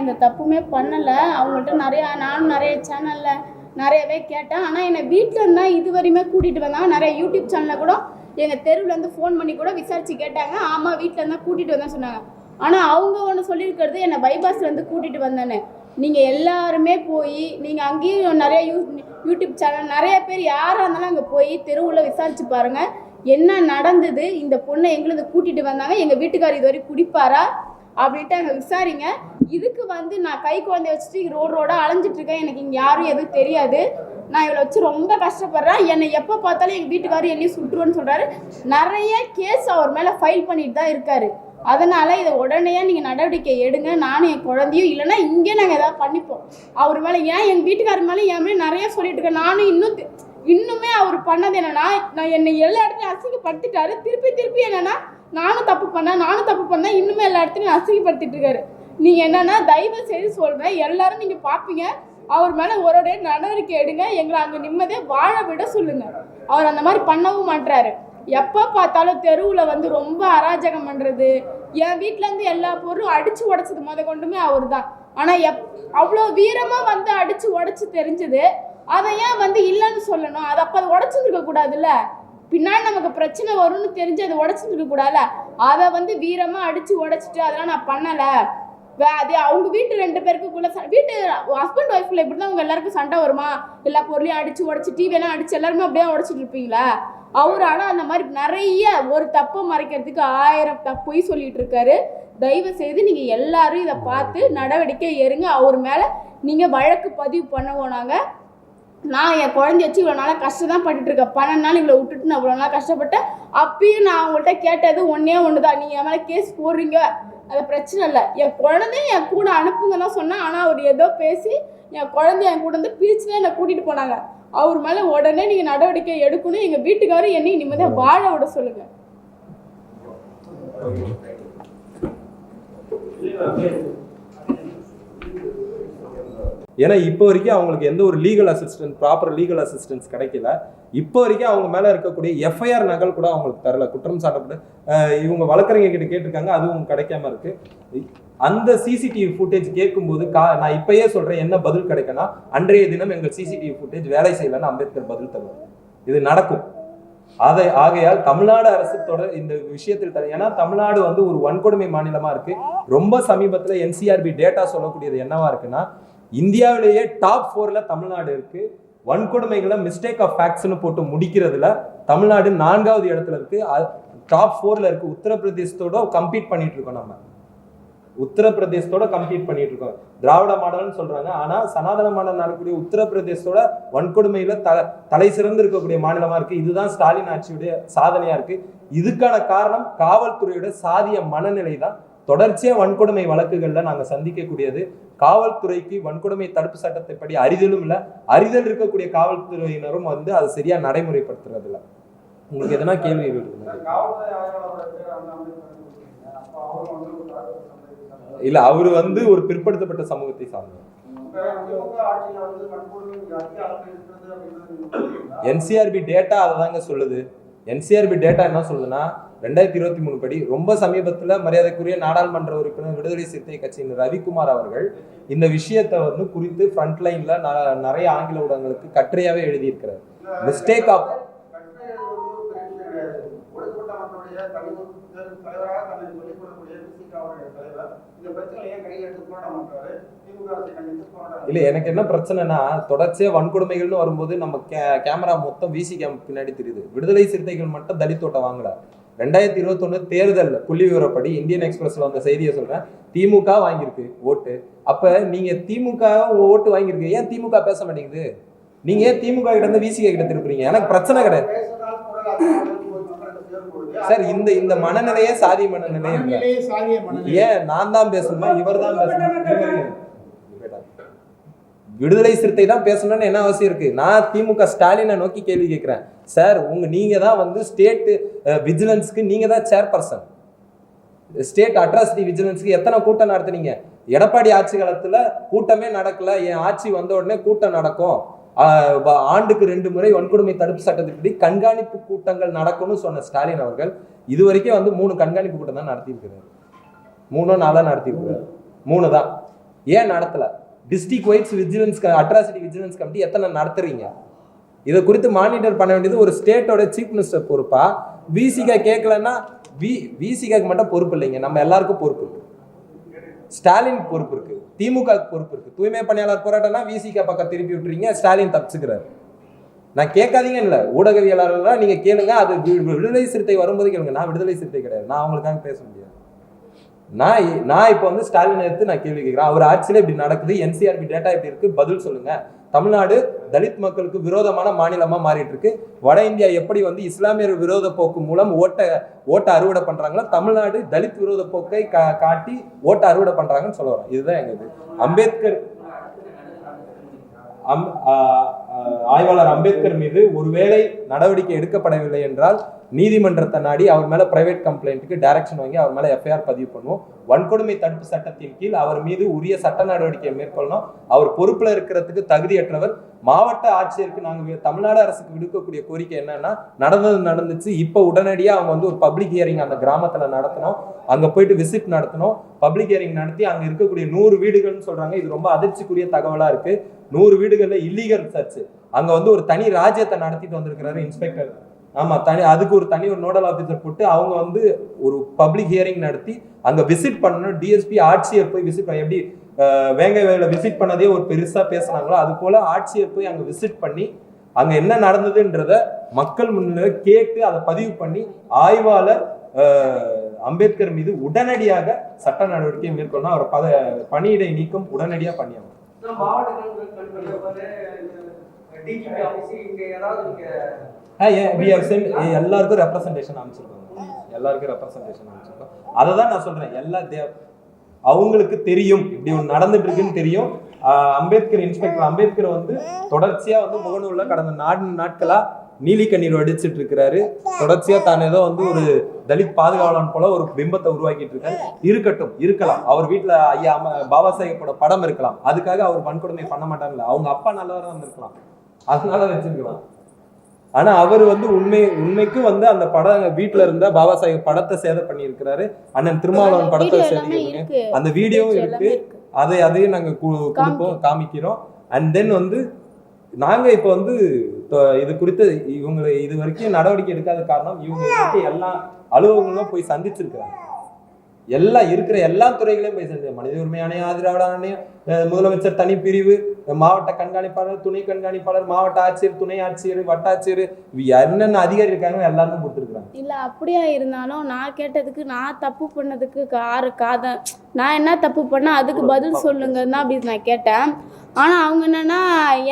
இந்த தப்புமே பண்ணலை. அவங்கள்ட்ட நிறையா நானும் நிறைய சேனலில் நிறையவே கேட்டேன். ஆனால் என்னை வீட்டில் இருந்தால் இது வரையுமே கூட்டிகிட்டு வந்தாங்க. நிறைய யூடியூப் சேனலில் கூட எங்கள் தெருவுலேருந்து ஃபோன் பண்ணி கூட விசாரித்து கேட்டாங்க. ஆமாம் வீட்டில் இருந்தால் கூட்டிகிட்டு வந்தேன் சொன்னாங்க. ஆனால் அவங்க ஒன்று சொல்லியிருக்கிறது என்னை பைபாஸ்லேருந்து கூட்டிகிட்டு வந்தேன்னு. நீங்கள் எல்லாருமே போய் நீங்கள் அங்கேயும் நிறைய யூ யூடியூப் சேனல் நிறைய பேர் யாராக இருந்தாலும் அங்கே போய் தெருவில் விசாரித்து பாருங்கள் என்ன நடந்தது? இந்த பொண்ணை எங்களுக்கு கூட்டிகிட்டு வந்தாங்க. எங்கள் வீட்டுக்கார் இது குடிப்பாரா? அப்படின்ட்டு அங்கே விசாரிங்க. இதுக்கு வந்து நான் கை குழந்தைய வச்சுட்டு ரோடு ரோடாக அலைஞ்சிட்டு இருக்கேன். எனக்கு இங்கே யாரும் எதுவும் தெரியாது. நான் இவளை வச்சு ரொம்ப கஷ்டப்படுறேன். என்னை எப்போ பார்த்தாலும் எங்கள் வீட்டுக்காரர் என்னையும் சுட்டுருவேன்னு சொல்கிறாரு நிறைய கேஸ் அவர் மேலே ஃபைல் பண்ணிட்டு தான் இருக்காரு. அதனால் இதை உடனே நீங்கள் நடவடிக்கை எடுங்க. நானும் என் குழந்தையும் இல்லைன்னா இங்கே நாங்கள் எதாவது பண்ணிப்போம். அவர் மேலே ஏன் எங்கள் வீட்டுக்காரர் மேலே என் மேலே நிறைய சொல்லிட்டு இருக்கேன் நானும் இன்னும் இன்னுமே அவர் பண்ணது என்னென்னா நான் என்னை எல்லா இடத்துலையும் அசிங்கப்படுத்திட்டாரு. திருப்பி திருப்பி என்னென்னா நானும் தப்பு பண்ணேன் நானும் தப்பு பண்ணேன். இன்னுமே எல்லா இடத்துலையும் அசிங்கப்படுத்திட்டு இருக்காரு. நீங்கள் என்னன்னா தயவு செய்து சொல்கிறேன் எல்லாரும் நீங்கள் பார்ப்பீங்க அவர் மேலே ஒரு நடவடிக்கை எடுங்க. எங்களை அங்கே நிம்மதியாக வாழ விட சொல்லுங்க. அவர் அந்த மாதிரி பண்ணவும் மாட்றாரு. எப்போ பார்த்தாலும் தெருவில் வந்து ரொம்ப அராஜகம் பண்ணுறது என் வீட்டிலேருந்து எல்லா பொருளும் அடித்து உடச்சது முத கொண்டுமே அவர் தான் ஆனால் எப் அவ்வளோ வீரமாக வந்து அடித்து உடச்சி தெரிஞ்சது. அதை ஏன் வந்து இல்லைன்னு சொல்லணும்? அதை அப்போ அதை உடச்சிருக்க கூடாதுல்ல? பின்னாடி நமக்கு பிரச்சனை வரும்னு தெரிஞ்சு அதை உடச்சிருக்க கூடாதுல அதை வந்து வீரமாக அடித்து உடச்சிட்டு அதெல்லாம் நான் பண்ணலை. வே அது அவங்க வீட்டு ரெண்டு பேருக்குள்ள வீட்டு ஹஸ்பண்ட் ஒய்ஃப்ல இப்படி தான் அவங்க எல்லாருக்கும் சண்டை வருமா? எல்லா பொருளையும் அடிச்சு உடச்சு டிவி எல்லாம் அடிச்சு எல்லாருமே அப்படியே உடச்சிட்டு இருப்பீங்களா? அவர் ஆனால் அந்த மாதிரி நிறைய ஒரு தப்பை மறைக்கிறதுக்கு ஆயிரம் தப்பு சொல்லிட்டு இருக்காரு. தயவு செய்து நீங்கள் எல்லாரும் இதை பார்த்து நடவடிக்கை ஏறுங்க அவர் மேலே நீங்கள் வழக்கு பதிவு பண்ணுவோம் நாங்கள் நான் என் குழந்தைய வச்சு இவ்வளோ நாளாக கஷ்டம் தான் பட்டுட்டு இருக்கேன். பன்னெண்டு நாள் இவ்வளோ விட்டுட்டு நான் இவ்வளோ நாளாக கஷ்டப்பட்டேன் அப்பயும் நான் அவங்கள்ட்ட கேட்டது ஒன்றே ஒன்று தான் நீங்கள் என் மேலே கேஸ் போடுறீங்க. அது பிரச்சனை இல்லை. என் குழந்தைய என் கூட அனுப்புங்க தான் சொன்னேன். ஆனால் அவர் ஏதோ பேசி என் குழந்தைய என் கூட வந்து பிரிச்சு தான் என்னை கூட்டிகிட்டு போனாங்க. அவர் மேலே உடனே நீங்கள் நடவடிக்கை எடுக்கணும். எங்கள் வீட்டுக்காரரும் என்னையும் நிம்மதியாக வாழ விட சொல்லுங்கள் ஏன்னா இப்போ வரைக்கும் அவங்களுக்கு எந்த ஒரு legal assistance proper legal assistance கிடைக்கல. இப்போ வரைக்கும் அவங்க மேல இருக்கக்கூடிய எஃப்ஐஆர் நகல் கூட அவங்களுக்கு தரல. குற்றம் சாட்டப்பட்டு இவங்க வழக்கறிஞர் கிட்ட கேட்டிருக்காங்க அதுவும் கிடைக்காம இருக்கு. அந்த சிசிடிவி ஃபுட்டேஜ் கேட்கும்போது கா நான் இப்பயே சொல்றேன் என்ன பதில் கிடைக்கனா அன்றைய தினம் எங்கள் சிசிடிவி ஃபுட்டேஜ் வேலை செய்யலன்னு அம்பேத்கர் பதில் தருவார். இது நடக்கும். அதை ஆகையால் தமிழ்நாடு அரசு தொடர் இந்த விஷயத்தில் தர ஏன்னா தமிழ்நாடு வந்து ஒரு வன்கொடுமை மாநிலமா இருக்கு. ரொம்ப சமீபத்துல என்சிஆர்பி டேட்டா சொல்லக்கூடியது என்னவா இருக்குன்னா இந்தியாவிலேயே டாப் ஃபோரில் தமிழ்நாடு இருக்குது வன்கொடுமைகளை மிஸ்டேக் ஆஃப் ஃபேக்ட்ஸ்னு போட்டு முடிக்கிறதுல தமிழ்நாடு நான்காவது இடத்துல இருக்குது டாப் ஃபோரில் இருக்கு. உத்தரப்பிரதேசத்தோட கம்பீட் பண்ணிட்டு இருக்கோம் நம்ம. உத்தரப்பிரதேசத்தோட கம்பீட் பண்ணிட்டு இருக்கோம். திராவிட மாடல்னு சொல்றாங்க. ஆனா சனாதன மாடல் நடக்கக்கூடிய உத்தரப்பிரதேசத்தோட வன்கொடுமையில த தலை சிறந்து இருக்கக்கூடிய மாநிலமா இருக்கு. இதுதான் ஸ்டாலின் ஆட்சியுடைய சாதனையா இருக்கு. இதுக்கான காரணம் காவல்துறையோட சாதிய மனநிலை தான் தொடர்ச்சியா வன்கொடுமை வழக்குகள்ல நாங்க சந்திக்கக்கூடியது. காவல்துறைக்கு வன்கொடுமை தடுப்பு சட்டத்தை படி அறிதலும் இல்ல. அறிதல் இருக்கக்கூடிய காவல்துறையினரும் வந்து அதை சரியா நடைமுறைப்படுத்துறது இல்ல உங்களுக்கு எதனா கேள்வி. இல்ல அவரு வந்து ஒரு பிற்படுத்தப்பட்ட சமூகத்தை சார்ந்தவர்? என்சிஆர்பி டேட்டா அதை தாங்க சொல்லுது. என்சிஆர்பி டேட்டா என்ன சொல்லுதுன்னா ரெண்டாயிரத்தி இருபத்தி மூணு படி ரொம்ப சமீபத்துல மரியாதைக்குரிய நாடாளுமன்ற உறுப்பினர் விடுதலை சிறுத்தை கட்சியின் ரவிக்குமார் அவர்கள் இந்த விஷயத்தை வந்து குறித்து ஃப்ரண்ட் லைன்ல நிறைய ஆங்கில ஊடகங்களுக்கு கட்டுரையாவே எழுதியிருக்கிறார். மிஸ்டேக் ஆஃப் இல்ல எனக்கு என்ன பிரச்சனைனா தொடர்ச்சியா வன்கொடுமைகள்னு வரும்போது நம்ம கே கேமரா மொத்தம் விசி கேம் பின்னாடி தெரியுது. விடுதலை சிறுத்தைகள் மட்டும் தலித்தோட்ட வாங்கல. ரெண்டாயிரத்தி இருபத்தொன்னு தேர்தல் புள்ளி விவரப்படி இந்தியன் எக்ஸ்பிரஸ்ல வந்த செய்தியை சொல்றேன். திமுக வாங்கியிருக்கு ஓட்டு. அப்ப நீங்க திமுக ஓட்டு வாங்கியிருக்கு. ஏன் திமுக பேச மாட்டேங்குது? நீங்க ஏன் திமுக கிட்ட இருந்து விசிக கிட்ட திருப்புறீங்க? எனக்கு பிரச்சனை கிடையாது. சார் இந்த இந்த மனநிலையே சாதி மனநிலை. ஏன் நான் தான் பேசணுமா? இவர் தான் பேசணும்? விடுதலை சிறுத்தை தான் பேசணும்னு என்ன அவசியம் இருக்கு? நான் திமுக ஸ்டாலினை நோக்கி கேள்வி கேட்கிறேன். சார் உங்க நீங்க தான் வந்து ஸ்டேட் விஜிலன்ஸ்க்கு நீங்க தான் சேர்பர்சன் ஸ்டேட் அட்ராசிட்டி விஜிலன்ஸ்க்கு எத்தனை கூட்டம் நடத்துனீங்க? எடப்பாடி ஆட்சி காலத்துல கூட்டமே நடக்கல. என் ஆட்சி வந்த உடனே கூட்டம் நடக்கும். ஆண்டுக்கு ரெண்டு முறை வன்கொடுமை தடுப்பு சட்டத்தின்படி கண்காணிப்பு கூட்டங்கள் நடக்கும்னு சொன்ன ஸ்டாலின் அவர்கள் இது வரைக்கும் வந்து மூணு கண்காணிப்பு கூட்டம் தான் நடத்தியிருக்கிறார். மூணோ நாளாக நடத்தியிருக்கிறார். மூணு தான். ஏன் நடத்தல? District wise vigilance atrocity vigilance committee எத்தனை நடத்துறீங்க? இதை குறித்து மானிட்டர் பண்ண வேண்டியது ஒரு ஸ்டேட்டோட சீஃப் மினிஸ்டர் பொறுப்பா? விசிகா கேட்கலன்னா வி விசிகாக்கு மட்டும் பொறுப்பு இல்லைங்க. நம்ம எல்லாருக்கும் பொறுப்பு இருக்கு. ஸ்டாலின் பொறுப்பு இருக்கு. திமுக பொறுப்பு இருக்கு. தூய்மை பணியாளர் போராட்டம்னா விசிகா பக்கம் திருப்பி விட்டுறீங்க ஸ்டாலின் தப்பிச்சுக்கிறாரு. நான் கேட்காதீங்க இல்லை. ஊடகவியலாளர்களாக நீங்கள் கேளுங்க அது விடுதலை சிறுத்தை வரும்போது கேளுங்க. நான் விடுதலை சிறுத்தை கிடையாது. நான் அவங்களுக்காக பேச முடியாது. நான் நான் இப்போ வந்து ஸ்டாலின் எடுத்து நான் கேள்வி கேட்குறேன். அவர் ஆட்சியில் இப்படி நடக்குது. என்சிஆர்பி டேட்டா இப்படி இருக்குது பதில் சொல்லுங்கள் தமிழ்நாடு தலித் மக்களுக்கு விரோதமான மாநிலமாக மாறிட்டு இருக்கு வட இந்தியா எப்படி வந்து இஸ்லாமியர் விரோத போக்கு மூலம் ஓட்ட ஓட்டை அறுவடை பண்றாங்களோ தமிழ்நாடு தலித் விரோத போக்கை கா- காட்டி ஓட்டை அறுவடை பண்றாங்கன்னு சொல்ல வரோம் இதுதான் எங்க இது. அம்பேத்கர் அம் ஆய்வாளர் அம்பேத்கர் மீது ஒருவேளை நடவடிக்கை எடுக்கப்படவில்லை என்றால் நீதிமன்றத்தை நாடி அவர் மேல பிரைவேட் கம்ப்ளைண்ட்டுக்கு டைரக்ஷன் வாங்கி அவர் மேல எஃப்ஐஆர் பதிவு பண்ணுவோம். வன்கொடுமை தடுப்பு சட்டத்தின் கீழ் அவர் மீது உரிய சட்ட நடவடிக்கையை மேற்கொள்ளணும். அவர் பொறுப்புல இருக்கிறதுக்கு தகுதியற்றவர். மாவட்ட ஆட்சியருக்கு நாங்கள் தமிழ்நாடு அரசுக்கு விடுக்கக்கூடிய கோரிக்கை என்னன்னா நடந்தது நடந்துச்சு. இப்போ உடனடியாக அவங்க வந்து ஒரு பப்ளிக் ஹியரிங் அந்த கிராமத்தில் நடத்தணும். அங்கே போயிட்டு விசிட் நடத்தணும். பப்ளிக் ஹியரிங் நடத்தி அங்கே இருக்கக்கூடிய நூறு வீடுகள்னு சொல்றாங்க. இது ரொம்ப அதிர்ச்சிக்குரிய தகவலாக இருக்கு. நூறு வீடுகளில் இல்லீகல் சர்ச் அங்கே வந்து ஒரு தனி ராஜ்யத்தை நடத்திட்டு வந்திருக்கிறாரு இன்ஸ்பெக்டர் ஆமாம் தனி அதுக்கு ஒரு தனி ஒரு நோடல் ஆஃபீஸர் போட்டு அவங்க வந்து ஒரு பப்ளிக் ஹியரிங் நடத்தி அங்கே விசிட் பண்ணணும். டிஎஸ்பி ஆட்சியர் போய் விசிட் பண்ண எப்படி வேங்கை வேலை விசிட் பண்ணதே ஒரு பெருசாக பேசுனாங்களோ அது போல் ஆட்சியர் போய் அங்கே விசிட் பண்ணி அங்கே என்ன நடந்ததுன்றத மக்கள் முன்னிலை கேட்டு அதை பதிவு பண்ணி ஆய்வாளர் அம்பேத்கர் மீது உடனடியாக சட்ட நடவடிக்கை மேற்கொள்ளணும். அவர் பத பணியிடை நீக்கம் உடனடியாக பண்ணியாகும் எல்லாருக்கும் ரெப்ரசன்டேஷன் அமைச்சிருக்கோம் எல்லாருக்கும் ரெப்ரசன்டேஷன் அமைச்சிருக்கோம் அதை தான் நான் சொல்றேன். எல்லா அவங்களுக்கு தெரியும். இப்படி ஒன்று நடந்துட்டு இருக்குன்னு தெரியும் அம்பேத்கர் இன்ஸ்பெக்டர் அம்பேத்கர் வந்து தொடர்ச்சியா வந்து முகநூல்ல கடந்த நான்கு நாட்களா நீலி கண்ணீர் அடிச்சிட்டு இருக்கிறாரு தொடர்ச்சியா தான் ஏதோ வந்து ஒரு தலித் பாதுகாவலன் போல ஒரு பிம்பத்தை உருவாக்கிட்டு இருக்காரு இருக்கட்டும் இருக்கலாம். அவர் வீட்டுல ஐயா பாபா சாஹேப்போட படம் இருக்கலாம். அதுக்காக அவர் வன்கொடுமை பண்ண மாட்டாங்கல்ல. அவங்க அப்பா நல்லவரா இருந்திருக்கலாம். அதனால வச்சிருக்கலாம். ஆனா அவர் வந்து உண்மை உண்மைக்கு வந்து அந்த படம் வீட்டுல இருந்த பாபா சாஹேப் படத்தை சேதம் பண்ணியிருக்கிறாரு. அண்ணன் திருமாவளவன் படத்தை இருக்கு. அந்த வீடியோவும் இருக்கு. அதை அதையும் நாங்க கொடுப்போம் காமிக்கிறோம். அண்ட் தென் வந்து நாங்கள் இப்போ வந்து இது குறித்து இவங்களை இது வரைக்கும் நடவடிக்கை எடுக்காத காரணம் இவங்க வந்துட்டு எல்லா அலுவலகங்களும் போய் சந்திச்சிருக்கிறாங்க. எல்லா இருக்கிற எல்லா துறைகளையும் போய் செஞ்சு மனித உரிமை ஆணையம் ஆதிராவிட ஆணையம் முதலமைச்சர் தனி பிரிவு மாவட்ட கண்காணிப்பாளர் துணை கண்காணிப்பாளர் மாவட்ட ஆட்சியர் துணை ஆட்சியர் வட்டாட்சியர் என்னென்ன அதிகாரி இருக்காங்க எல்லாருக்கும் கொடுத்துருக்காங்க இல்ல அப்படியா இருந்தாலும் நான் கேட்டதுக்கு நான் தப்பு பண்ணதுக்கு காரு காத நான் என்ன தப்பு பண்ணா அதுக்கு பதில் சொல்லுங்கன்னு தான் அப்படி நான் கேட்டேன். ஆனா அவங்க என்னன்னா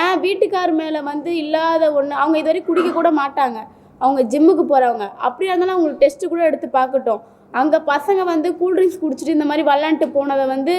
என் வீட்டுக்கார் மேல வந்து இல்லாத ஒண்ணு அவங்க இது வரைக்கும் குடிக்க கூட மாட்டாங்க. அவங்க ஜிம்முக்கு போறவங்க. அப்படியா இருந்தாலும் அவங்களுக்கு டெஸ்ட் கூட எடுத்து பார்க்கட்டும். அங்கே பசங்க வந்து கூல்ட்ரிங்க்ஸ் குடிச்சிட்டு இந்த மாதிரி விளாண்டுட்டு போனதை வந்து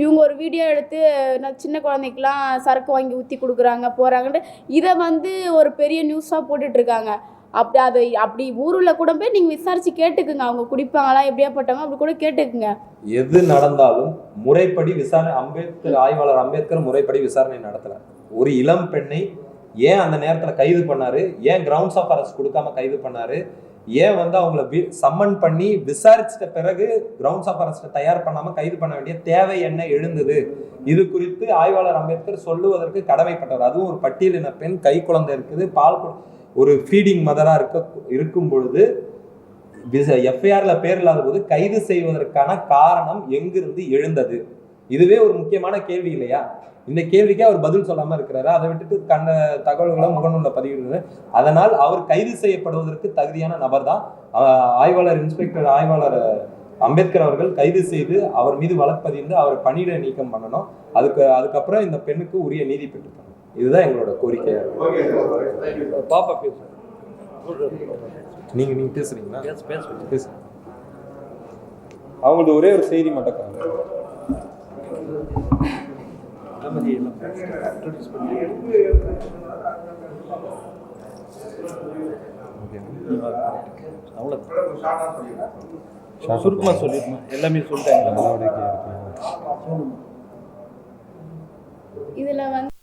இவங்க ஒரு வீடியோ எடுத்து நான் சின்ன குழந்தைக்கெலாம் சரக்கு வாங்கி ஊற்றி கொடுக்குறாங்க போகிறாங்கன்ட்டு இதை வந்து ஒரு பெரிய நியூஸாக போட்டுட்ருக்காங்க அப்படி அது அப்படி ஊரில் கூட போய் நீங்கள் விசாரித்து கேட்டுக்குங்க. அவங்க குடிப்பாங்களா எப்படியாப்பட்டவங்க அப்படி கூட கேட்டுக்குங்க. எது நடந்தாலும் முறைப்படி விசாரணை அம்பேத்கர் ஆய்வாளர் அம்பேத்கர் முறைப்படி விசாரணை நடத்தல. ஒரு இளம் பெண்ணை ஏன் அந்த நேரத்துல கைது பண்ணாரு? ஏன் கிரவுண்ட்ஸ் ஆஃப் அரெஸ்ட் கொடுக்காம கைது பண்ணாரு? ஏன் வந்து அவங்கள சம்மன் பண்ணி விசாரிச்சிட்ட பிறகு கிரவுண்ட்ஸ் ஆஃப் அரெஸ்ட்டை தயார் பண்ணாம கைது பண்ண வேண்டிய தேவை என்ன எழுந்தது? இது குறித்து ஆய்வாளர் அம்பேத்கர் சொல்லுவதற்கு கடமைப்பட்டவர். அதுவும் ஒரு பட்டியலின பெண் கை குழந்தை இருக்குது பால் ஒரு ஃபீடிங் மதரா இருக்க இருக்கும் பொழுது எஃப்ஐஆர்ல பேர் இல்லாத போது கைது செய்வதற்கான காரணம் எங்கிருந்து எழுந்தது? இதுவே ஒரு முக்கியமான கேள்வி இல்லையா? இந்த கேள்விக்கு அவர் பதில் சொல்லாம இருக்கிறாரு. அதை விட்டுட்டு கண்ட தகவல்களை முகநூல்ல பதிவிடுறாரு. அதனால் அவர் கைது செய்யப்படுவதற்கு தகுதியான நபர் தான் ஆய்வாளர் இன்ஸ்பெக்டர் ஆய்வாளர் அம்பேத்கர் அவர்கள் கைது செய்து அவர் மீது வழக்கு அவர் பணியிட நீக்கம் பண்ணணும். அதுக்கு அதுக்கப்புறம் இந்த பெண்ணுக்கு உரிய நீதி பெற்றுத்தரணும் இதுதான் எங்களோட கோரிக்கையா பாப்பா பேசு நீங்க நீங்க பேசுறீங்களா? பேசு பேசு பேசு. அவங்களுக்கு ஒரே ஒரு செய்தி மட்டும் அனுமதி எல்லாம் introduce பண்ணி அவ்வளோ சுருக்கமாக எல்லாமே சொல்லிட்டாங்க. இதில் வந்து